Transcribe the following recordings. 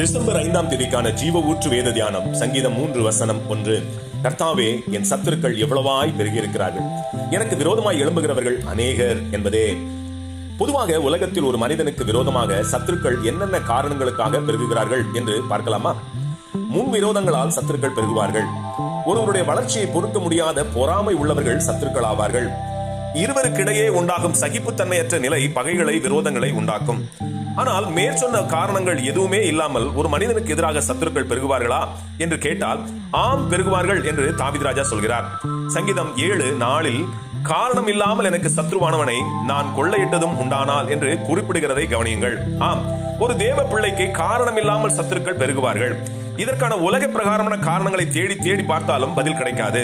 December ஐந்தாம் தேதிக்கான ஜீவ ஊற்று வேத தியானம் சங்கீதம் மூன்று வசனம் ஒன்று. கர்த்தாவே என் சத்துருக்கள் எவ்வளவாய் பெருகியிருக்கிறார்கள். எனக்கு விரோதமாய் எழும்புகிறவர்கள் அநேகர் என்பதே. பொதுவாக உலகத்தில் ஒரு மனிதனுக்கு விரோதமாக சத்துருக்கள் என்னென்ன காரணங்களுக்காக பெருகுகிறார்கள் என்று பார்க்கலாமா? முன் விரோதங்களால் சத்துருக்கள் பெருகுவார்கள். ஒருவருடைய வளர்ச்சியை பொறுக்க முடியாத பொறாமை உள்ளவர்கள் சத்துருக்கள் ஆவார்கள். இருவருக்கிடையே உண்டாகும் சகிப்புத்தன்மையற்ற நிலை பகைகளை விரோதங்களை உண்டாக்கும். ஆனால் மேற்சொன்ன காரணங்கள் எதுவுமே இல்லாமல் ஒரு மனிதனுக்கு எதிராக சத்துருக்கள் பெருகுவார்களா என்று கேட்டால் ஆம் பெருகுவார்கள் என்று தாவித் ராஜா சொல்கிறார். சங்கீதம் ஏழு நாளில் காரணம் இல்லாமல் எனக்கு சத்ருவானவனை நான் கொள்ளையிட்டதும் உண்டானால் என்று குறிப்பிடுகிறதை கவனியுங்கள். ஆம் ஒரு தேவ பிள்ளைக்கு காரணம் இல்லாமல் சத்துருக்கள் பெருகுவார்கள். இதற்கான உலக பிரகாரமான காரணங்களை தேடி தேடி பார்த்தாலும் பதில் கிடைக்காது.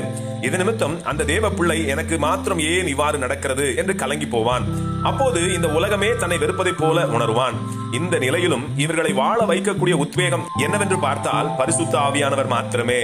இது நிமித்தம் அந்த தேவ பிள்ளை எனக்கு மாத்திரம் ஏன் இவ்வாறு நடக்கிறது என்று கலங்கி போவான். அப்போது இந்த உலகமே தன்னை வெறுப்பதைப் போல உணர்வான். இந்த நிலையிலும் இவர்களை வாழ வைக்கக்கூடிய உத்வேகம் என்னவென்று பார்த்தால் பரிசுத்த ஆவியானவர் மாத்திரமே.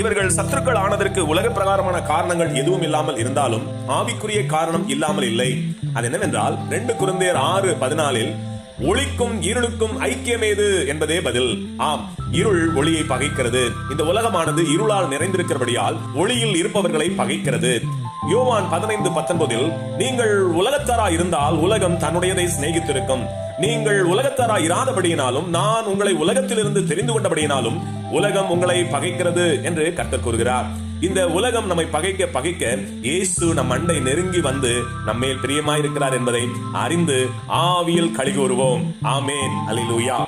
இவர்கள் சத்துருக்கள் ஆனதற்கு உலக பிரகாரமான காரணங்கள் எதுவும் இல்லாமல் இருந்தாலும் ஆவிக்குரிய காரணம் இல்லாமல் இல்லை. அது என்னவென்றால் ரெண்டு குருந்தையர் ஆறு பதினாலில் ஒளிக்கும் இருளுக்கும் ஐக்கியமேது என்பதே பதில். ஆம் இருள் ஒளியை பகைக்கிறது. இந்த உலகமானது இருளால் நிறைந்திருக்கிறபடியால் ஒளியில் இருப்பவர்களை பகைக்கிறது. யோவான் பதினைந்து பத்தொன்பதில் நீங்கள் உலகத்தாரா இருந்தால் உலகம் தன்னுடையதை சிநேகித்திருக்கும். நீங்கள் உலகத்தாரா இராதபடியினாலும் நான் உங்களை உலகத்திலிருந்து தெரிந்து கொண்டபடியினாலும் உலகம் உங்களை பகைக்கிறது என்று கர்த்தர் கூறுகிறார். இந்த உலகம் நம்மை பகைக்க பகைக்க இயேசு நம் அண்டை நெருங்கி வந்து நம்மேல் பிரியமாயிருக்கிறார் என்பதை அறிந்து ஆவியில் கழிவுறுவோம் ஆமேன். அல்லேலூயா